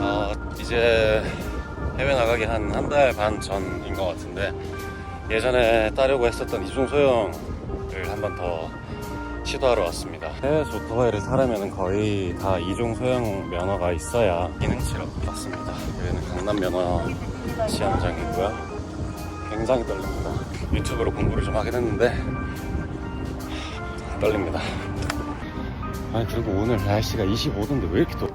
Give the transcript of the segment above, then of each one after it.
아, 이제 해외 나가기 한 한 달 반 전인 것 같은데 예전에 따려고 했었던 이중 소형을 한 번 더 시도하러 왔습니다. 해외 오토바이를 타려면 거의 다 이중 소형 면허가 있어야 기능치를 받습니다. 여기는 강남 면허 시험장이고요. 굉장히 떨립니다. 유튜브로 공부를 좀 하긴 했는데 하, 떨립니다. 아니 그리고 오늘 날씨가 25도인데 왜 이렇게 또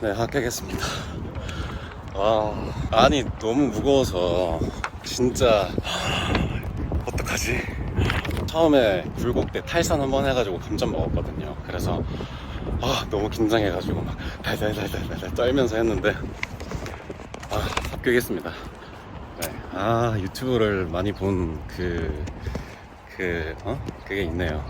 네, 합격했습니다. 아, 아니, 너무 무거워서, 진짜, 어떡하지? 처음에 굴곡 때 탈선 한번 해가지고 감점 먹었거든요. 그래서, 아, 너무 긴장해가지고 막 달달달달달 떨면서 했는데, 아, 합격했습니다. 네. 아, 유튜브를 많이 본 그, 그, 어? 그게 있네요.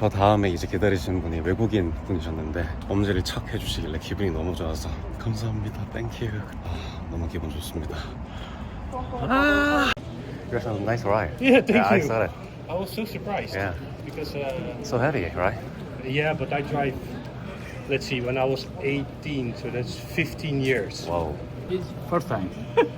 저 다음에 이제 기다리시는 분이 외국인 분이셨는데 엄지를 척 해주시길래 기분이 너무 좋아서 감사합니다 땡큐 아, 너무 기분 좋습니다 아 You're so nice ride Yeah, thank I you. saw it I was so surprised. Yeah. Because, uh, So heavy right? yeah, but I drive, let's see, when I was 18, so that's 15 years. Wow It's first time.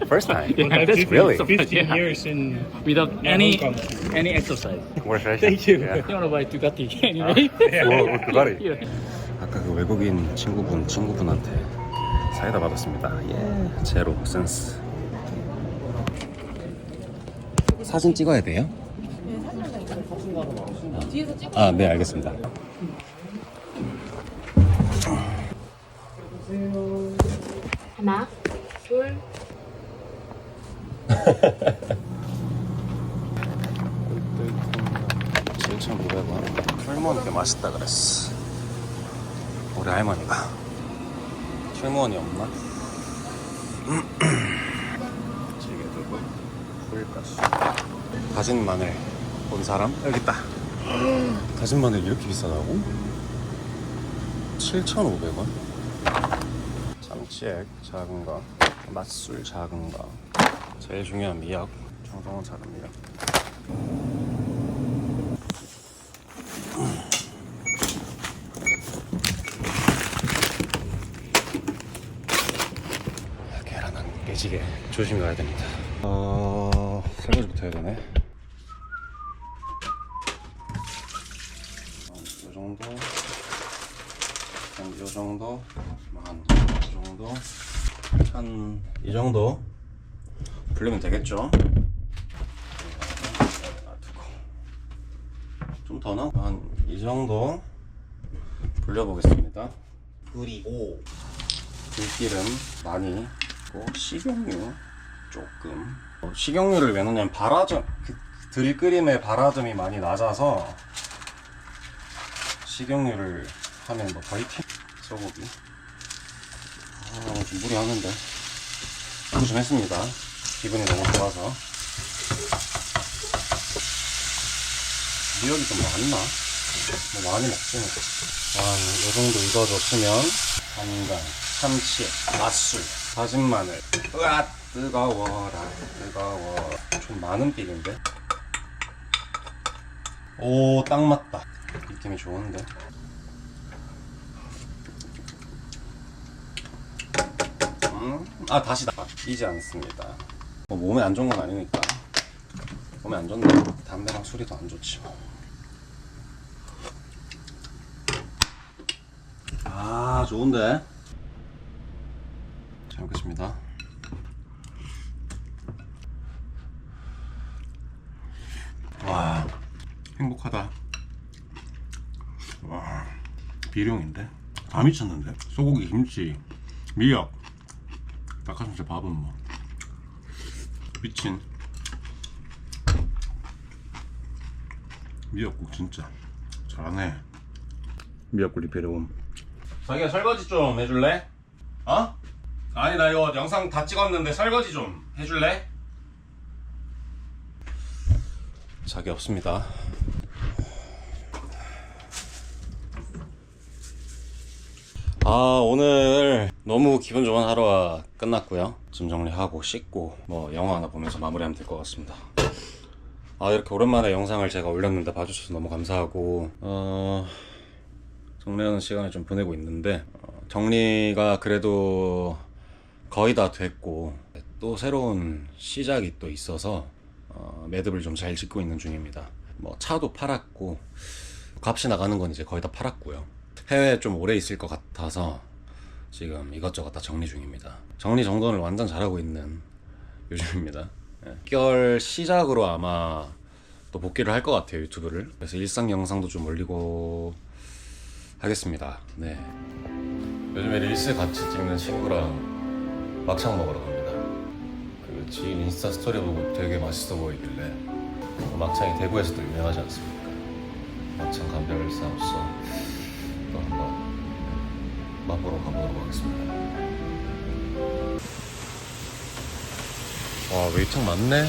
First time? Yeah, I've that's driven really? 15 Yeah. years in. Without My any home country. any exercise. Congratulations Thank you. Yeah. You wanna buy Ducati anyway? 오, 그거리 Yeah. 아까 그 외국인 친구분 친구분한테 사이다 받았습니다. 예, 제로 센스. 사진 찍어야 돼요? 아, 네, 알겠습니다. 하나, 둘, 7,900원. 풀무원 게 맛있다 그랬어. 우리 할머니가. 풀무원이 없나? 찌개 두고 꿀가수. 다진 마늘 본 사람? 여기 있다. 다진 마늘 이렇게 비싸다고? 7,500원? 참치액 작은 거, 맛술 작은 거, 제일 중요한 미역, 정성은 작은 미역. 계란은 깨지게 조심히 가야 됩니다. 어, 설거지부터 해야 되네. 이 정도, 한이 정도, 한이 정도, 한 이 정도 불리면 되겠죠? 놔두고 좀더 넣어? 한이 정도 불려보겠습니다. 그리고 들기름 많이 고 식용유 조금 어, 식용유를 왜 넣냐면 발화점 그 들끓임의 발화점이 많이 낮아서 식용유를 하면 뭐 거의 티 소고기 아, 좀 무리하는데 이거 좀 했습니다 기분이 너무 좋아서. 미역이 좀 많나? 뭐 많이 먹지는 아, 이 정도 익어줬으면 간장, 참치, 맛술, 다진 마늘. 으아 뜨거워라 뜨거워. 좀 많은 삐인데? 오 딱 맞다. 느낌이 좋은데? 음, 아 다시 바뀌지 않습니다 뭐 몸에 안 좋은 건 아니니까. 몸에 안 좋네 담배랑 술이 더 안 좋지 뭐. 아 좋은데? 잘 먹겠습니다. 와 행복하다. 와 비룡인데? 다 미쳤는데? 소고기 김치 미역. 닭가슴살 밥은 뭐 미친 미역국 진짜 잘하네 미역국 리필해온 자기야 설거지 좀 해줄래? 어? 아니 나 이거 영상 다 찍었는데 설거지 좀 해줄래? 자기 없습니다 아 오늘 너무 기분 좋은 하루가 끝났고요 짐 정리하고 씻고 뭐 영화 하나 보면서 마무리하면 될 것 같습니다 아 이렇게 오랜만에 영상을 제가 올렸는데 봐주셔서 너무 감사하고 어 정리하는 시간을 좀 보내고 있는데 어, 정리가 그래도 거의 다 됐고 또 새로운 시작이 또 있어서 어, 매듭을 좀 잘 짓고 있는 중입니다. 뭐 차도 팔았고 값이 나가는 건 이제 거의 다 팔았고요. 해외에 좀 오래 있을 것 같아서 지금 이것저것 다 정리 중입니다. 정리 정돈을 완전 잘하고 있는 요즘입니다. 예. 6개월 시작으로 아마 또 복귀를 할 것 같아요 유튜브를. 그래서 일상 영상도 좀 올리고 하겠습니다. 네. 요즘에 릴스 같이 찍는 친구랑 막창 먹으러 갑니다. 그 지인 인스타 스토리 보고 되게 맛있어 보이길래 막창이 대구에서도 유명하지 않습니까? 막창 싸움서 또 한번 맛보러 가보도록 하겠습니다. 와 외창 많네.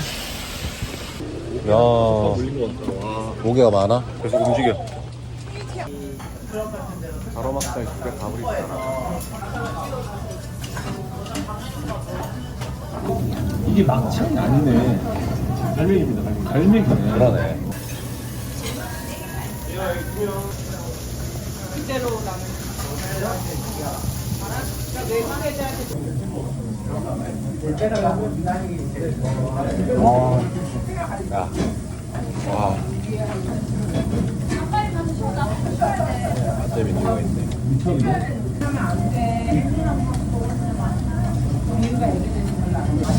야 모기가 많아. 계속 움직여. 가로막살 두개 가브리잖아. 이게 막창이 아니네. 갈매기입니다, 갈매기. 갈매기네. 그러네. 야. 와. 맛집이 누가 있네.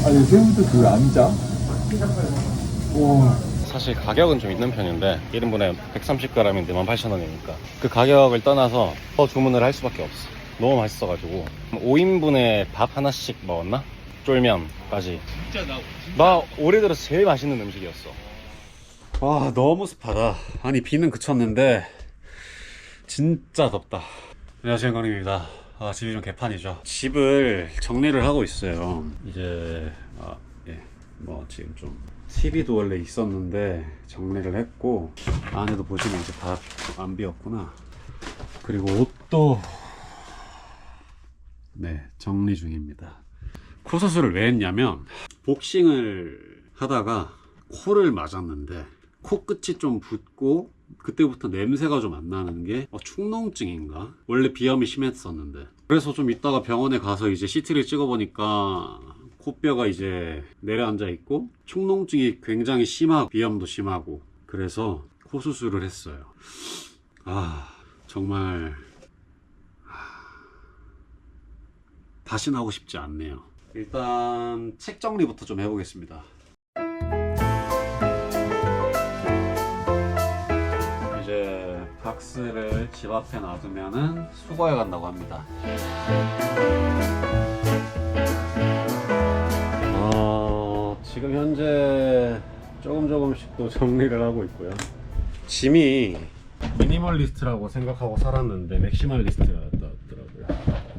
아니, 새우도 그왜 안 짜? 와. 사실 가격은 좀 있는 편인데 1인분에 130g인데 18,000원이니까. 그 가격을 떠나서 더 주문을 할 수밖에 없어. 너무 맛있어가지고. 5인분에 밥 하나씩 먹었나? 쫄면까지. 진짜 나, 나 올해 들어서 제일 맛있는 음식이었어. 와 너무 습하다. 아니 비는 그쳤는데 진짜 덥다. 안녕하세요 영광입니다. 아, 집이 좀 개판이죠. 집을 정리를 하고 있어요. 이제 아, 예. 뭐 지금 좀 TV도 원래 있었는데 정리를 했고 안에도 보시면 이제 다 안 비었구나. 그리고 옷도 네 정리 중입니다. 코 수술을 왜 했냐면 복싱을 하다가 코를 맞았는데 코끝이 좀 붓고 그때부터 냄새가 좀 안 나는 게 어, 축농증인가? 원래 비염이 심했었는데. 그래서 좀 이따가 병원에 가서 이제 CT를 찍어보니까 코뼈가 이제 내려앉아 있고 축농증이 굉장히 심하고 비염도 심하고 그래서 코 수술을 했어요 아 정말 다시 나오고 싶지 않네요. 일단 책 정리부터 좀 해보겠습니다. 이제 박스를 집 앞에 놔두면은 수거해 간다고 합니다. 조금 조금씩 또 정리를 하고 있고요. 짐이 미니멀리스트라고 생각하고 살았는데 맥시멀리스트였더라고요.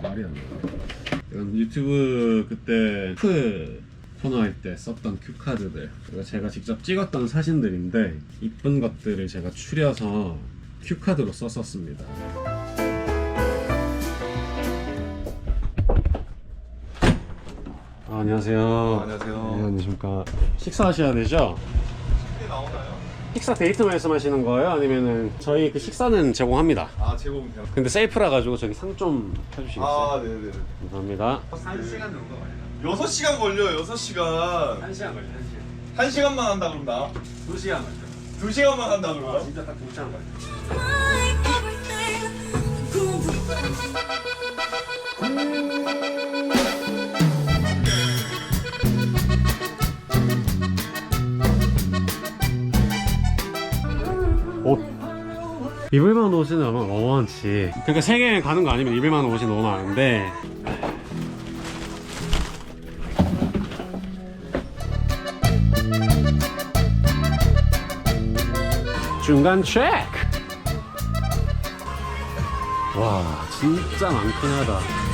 말이 안 나요. 유튜브 그때 프 코너 할 때 썼던 큐카드들 제가 직접 찍었던 사진들인데 이쁜 것들을 제가 추려서 큐카드로 썼었습니다. 아, 안녕하세요. 안녕하세요. 네, 안녕하십니까. 식사하셔야 되죠? 나오나요? 식사 데이트 말씀하시는 거예요? 아니면은 저희 그 식사는 제공합니다. 아 제공 돼요. 근데 세이프라 가지고 저기 상 좀 해주시겠어요? 아 네네. 감사합니다. 어, 한 그 시간 정도 걸려요. 시간 걸려 6 시간. 한 시간 걸려. 한 시간. 1 시간만 한다 그럼 나. 두 시간 걸려. 2 시간만 한다 아, 그럼. 진짜 딱두 시간 걸려. 200만 옷이 너무 어원치. 그러니까 세계 가는 거 아니면 이불만 옷이 너무 많은데. 중간 체크 와 진짜 많구나다.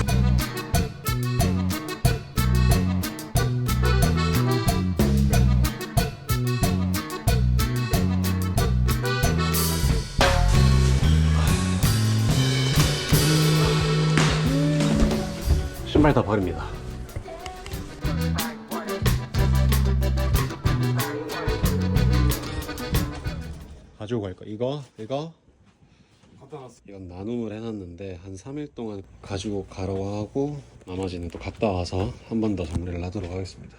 다 버립니다 가지고 갈 거. 이거, 이거. 이건 나눔을 해놨는데 한 3일 동안 가지고 가라고 하고 나머지는 또 갔다 와서 한 번 더 정리를 하도록 하겠습니다.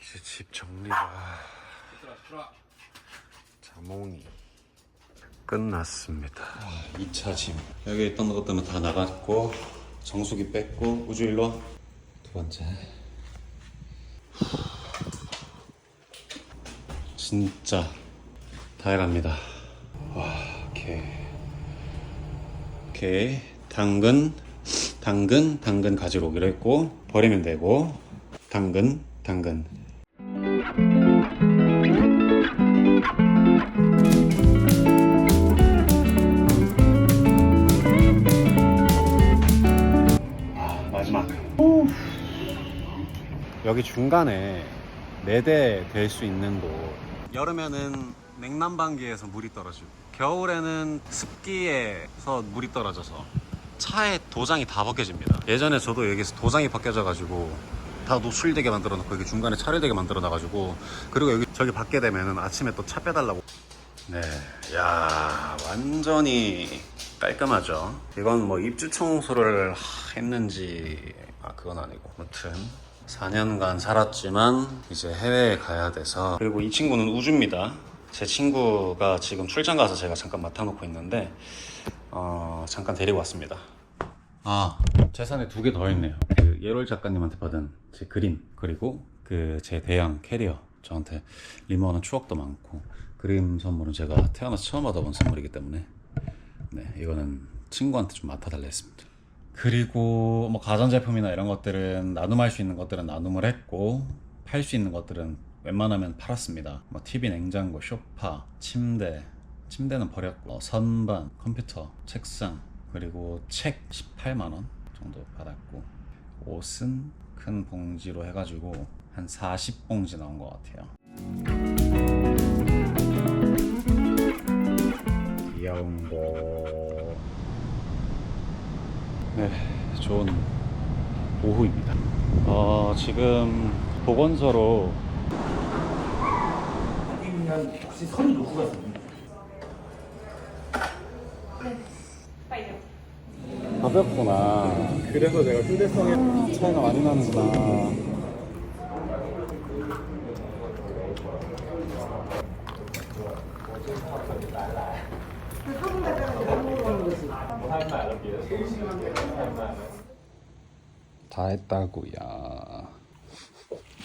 이제 집 정리가 자몽이 끝났습니다. 2차 짐 여기 있던 것들은 다 나갔고 정수기 뺐고 우주 일로 두 번째 진짜 다 해갑니다. 와, 오케이. 오케이. 당근, 당근, 당근 가지러 오기로 했고, 버리면 되고, 당근, 당근. 여기 중간에 네대될 수 있는 곳. 여름에는 냉난방기에서 물이 떨어지고 겨울에는 습기에서 물이 떨어져서 차에 도장이 다 벗겨집니다. 예전에 저도 여기서 도장이 벗겨져 가지고 다 노출되게 만들어 놓고 여기 중간에 차를 되게 만들어 놔 가지고 그리고 여기 저기 받게 되면은 아침에 또 차 빼달라고 네, 야 완전히 깔끔하죠. 이건 뭐 입주 청소를 하- 했는지 아 그건 아니고 아무튼 4년간 살았지만 이제 해외에 가야 돼서 그리고 이 친구는 우주입니다. 제 친구가 지금 출장 가서 제가 잠깐 맡아놓고 있는데 어, 잠깐 데리고 왔습니다. 아 재산에 두 개 더 있네요. 그 예롤 작가님한테 받은 제 그림 그리고 그 제 대형 캐리어 저한테 리모하는 추억도 많고 그림 선물은 제가 태어나서 처음 받아본 선물이기 때문에 네 이거는 친구한테 좀 맡아달라 했습니다. 그리고 뭐 가전제품이나 이런 것들은 나눔할 수 있는 것들은 나눔을 했고 팔 수 있는 것들은 웬만하면 팔았습니다. 뭐 TV, 냉장고, 소파, 침대, 침대는 버렸고 어, 선반, 컴퓨터, 책상 그리고 책 18만 원 정도 받았고 옷은 큰 봉지로 해가지고 한 40봉지 나온 것 같아요. 귀여운 거. 네, 좋은 오후입니다. 어, 지금 보건소로 혹시 선이 놓고 갔어요? 가볍구나. 그래서 내가 휴대성에 차이가 많이 나는구나. 다 했다고야.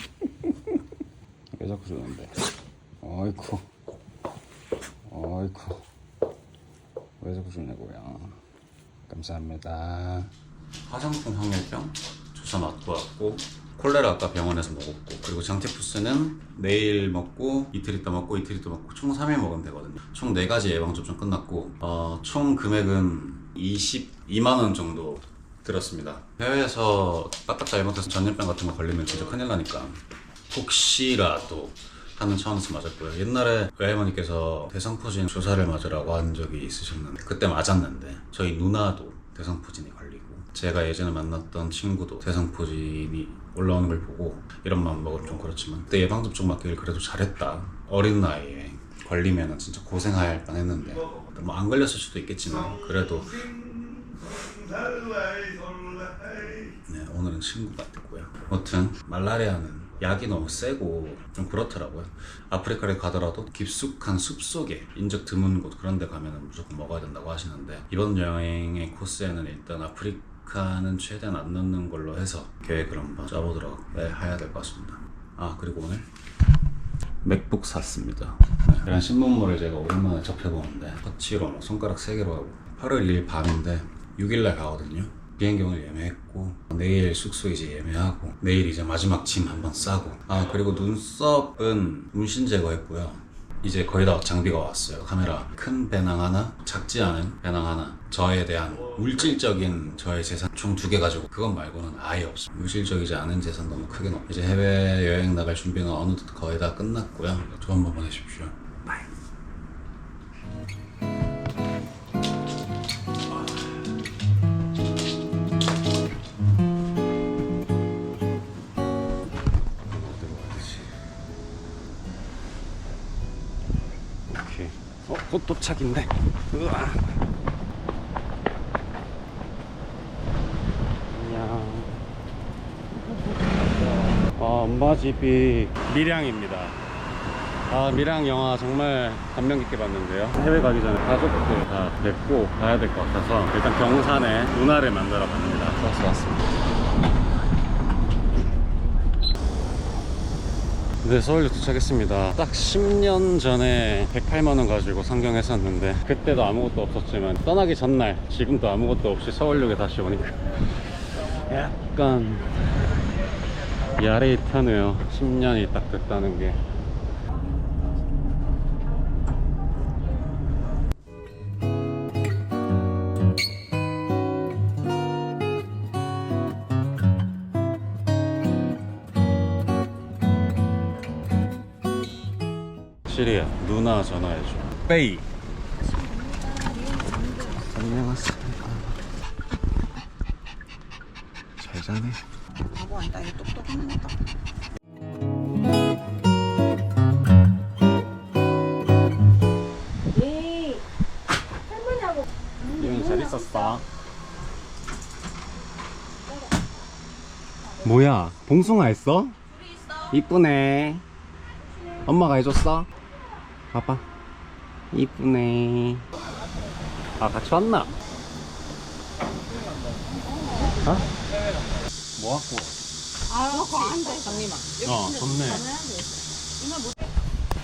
왜 자꾸 주는데? 어이쿠. 어이쿠. 왜 자꾸 주냐고요. 감사합니다. 화장품 항열병 주사 맞고 왔고 콜레라 아까 병원에서 먹었고 그리고 장티푸스는 내일 먹고 이틀 있다 먹고 이틀 있다 먹고 총 3일 먹으면 되거든요. 총 4가지 예방접종 끝났고 어, 총 금액은 22만 원 정도 들었습니다. 해외에서 까딱 잘못해서 전염병 같은 거 걸리면 진짜 큰일 나니까 혹시라도 하는 차원에서 맞았고요. 옛날에 외할머니께서 대상포진 주사를 맞으라고 한 적이 있으셨는데 그때 맞았는데 저희 누나도 대상포진이 걸리고 제가 예전에 만났던 친구도 대상포진이 올라오는 걸 보고 이런 마음 먹으면 좀 그렇지만 그때 예방접종 맞기를 그래도 잘했다. 어린 나이에 걸리면 진짜 고생할 뻔했는데 뭐 안 걸렸을 수도 있겠지만 그래도 네, 오늘은 친구가 됐고요. 아무튼 말라리아는 약이 너무 세고 좀 그렇더라고요. 아프리카를 가더라도 깊숙한 숲 속에 인적 드문 곳 그런 데 가면 무조건 먹어야 된다고 하시는데 이번 여행의 코스에는 일단 아프리카는 최대한 안 넣는 걸로 해서 계획을 한번 짜보도록 네, 해야 될 것 같습니다. 아 그리고 오늘 맥북 샀습니다. 네, 이런 신문물을 제가 오랜만에 접해보는데 터치로 뭐 손가락 3개로 하고 8월 2일 밤인데 6일날 가거든요. 비행경을 예매했고 내일 숙소 이제 예매하고 내일 이제 마지막 짐 한번 싸고 아 그리고 눈썹은 문신 제거했고요. 이제 거의 다 장비가 왔어요. 카메라 큰 배낭 하나, 작지 않은 배낭 하나. 저에 대한 물질적인 저의 재산 총 두 개 가지고 그것 말고는 아예 없어요. 물질적이지 않은 재산 너무 크게 없. 이제 해외 여행 나갈 준비는 어느 덧 거의 다 끝났고요. 좋은 밤 보내십시오. 도착인데. 으아. 안녕. 아, 엄마 집이 밀양입니다. 아, 영화 정말 감명 깊게 봤는데요. 해외 가기 전에 가족들 다 뵙고 가야 될 것 같아서 일단 경산에 누나를 만나러 갑니다. 좋았어, 왔습니다. 네, 서울역 도착했습니다. 딱 10년 전에 108만원 가지고 상경했었는데, 그때도 아무것도 없었지만, 떠나기 전날, 지금도 아무것도 없이 서울역에 다시 오니까, 약간, 야레이타네요. 10년이 딱 됐다는 게. 누나 전화해줘. 빼이. 안녕하세요. 잘 자네. 바보 안다 이거 똑똑합니다. 이윤 잘 있었어. 뭐야, 봉숭아 했어? 이쁘네. 엄마가 해줬어? 봐봐. 이쁘네. 아, 같이 왔나? 어? 뭐 갖고? 아, 어, 좋네.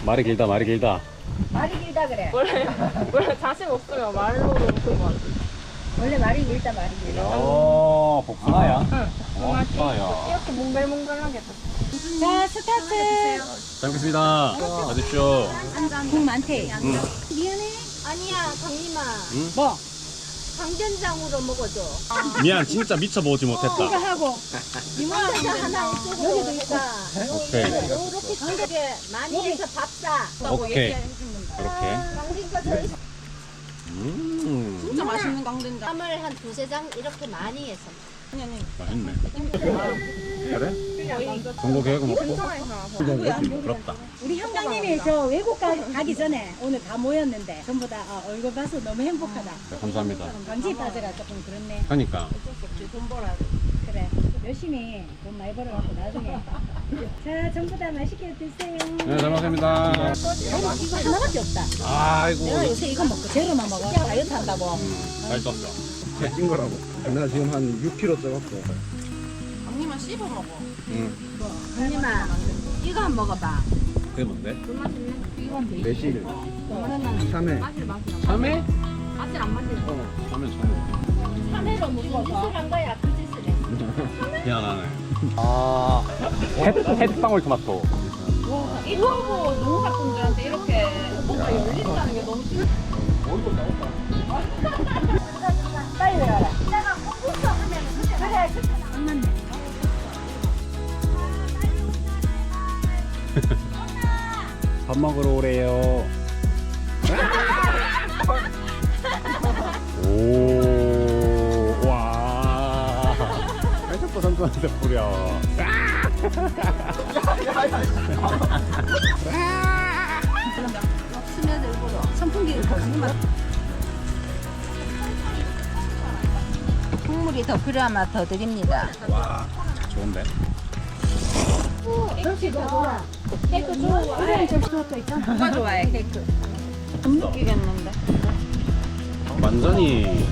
말이 길다, 말이 길다. 말이 길다 그래. 원래 자신 없으면 말로도 무슨 거 같아. 원래 말이 길다 말이 길다. 어, 복숭아야? 복숭아야. 이렇게 몽글몽글하게 자 스타트. 잘 먹겠습니다. 가십시오. 국 많대. 응. 미안해. 아니야 강림아. 응? 뭐? 강된장으로 먹어줘. 미안, 진짜 미쳐 보지 이거 못했다. 하고 이모한테 하나 이쪽으로 여기도 있다. 오케이. 이렇게 강하게 많이 해서 밥 싸. 오케이. 이렇게. 강진. 음, 진짜 맛있는 강된장. 쌈을 한 두세 장 이렇게 많이 해서. 맛있네. 그래? 전국 계획은 없고? 부럽다. 우리 형광님이 저 외국 가, 가기 전에 오늘 다 모였는데 전부 다 어, 얼굴 봐서 너무 행복하다. 네, 감사합니다. 강지 빠져가 조금 그렇네. 하니까. 그래. 열심히 돈 많이 벌어갖고 나중에. 자, 전부 다 맛있게 드세요. 네, 잘 먹습니다. 이거 하나밖에 없다. 아이고, 내가 요새 이거 먹고 제로만 먹어. 다이어트 한다고. 잘 떴어. 찐 거라고. 나 지금 한 6kg 쪄갖고. 언니만 씹어 먹어. 언니마, 이거 한번 먹어봐. 그게 뭔데? 매실. 참외. 참외? 아직 안 마시는 어, 참외, 참외. 카메라 무서워서. 한 거야, 그 짓을 해. 미안하네. 아, 햇, 햇방울 토마토. 이거 농사꾼들한테 이렇게 뭔가 열린다는 게 너무 싫어. 빨리 외워라. 내가 공부수 하면 그래, 맞네. 밥 먹으러 오래요. 오, 와. 해적보 선수한테 뿌려. 선풍기를 더 국물이 더 필요하면 더 드립니다. 와, 좋은데? 케이크 좋아. 누가 좋아해 케이크? 못 느끼겠는데. 완전히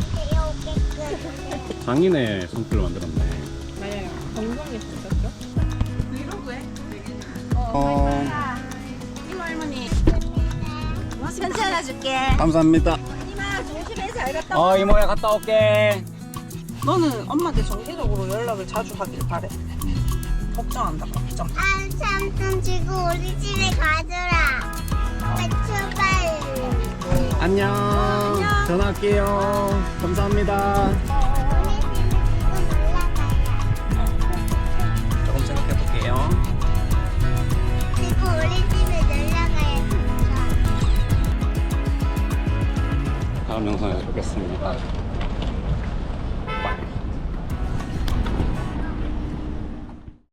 장인의 손길로 만들었네. 맞아요. 건강이 진짜죠? 어, 이모 할머니. 괜찮아 줄게. 감사합니다. 이마 조심해 잘 갔다 어, 이모야 갔다 올게. 너는 엄마한테 정기적으로 연락을 자주 하길 바래. 걱정한다, 걱정. 아, 삼삼삼 지고 우리 집에 가줘라. 배추발. 안녕. 전화할게요. 감사합니다. 조금 생각해 볼게요. 그리고 우리 집에 놀러 가야 된다. 다음 영상에서 뵙겠습니다.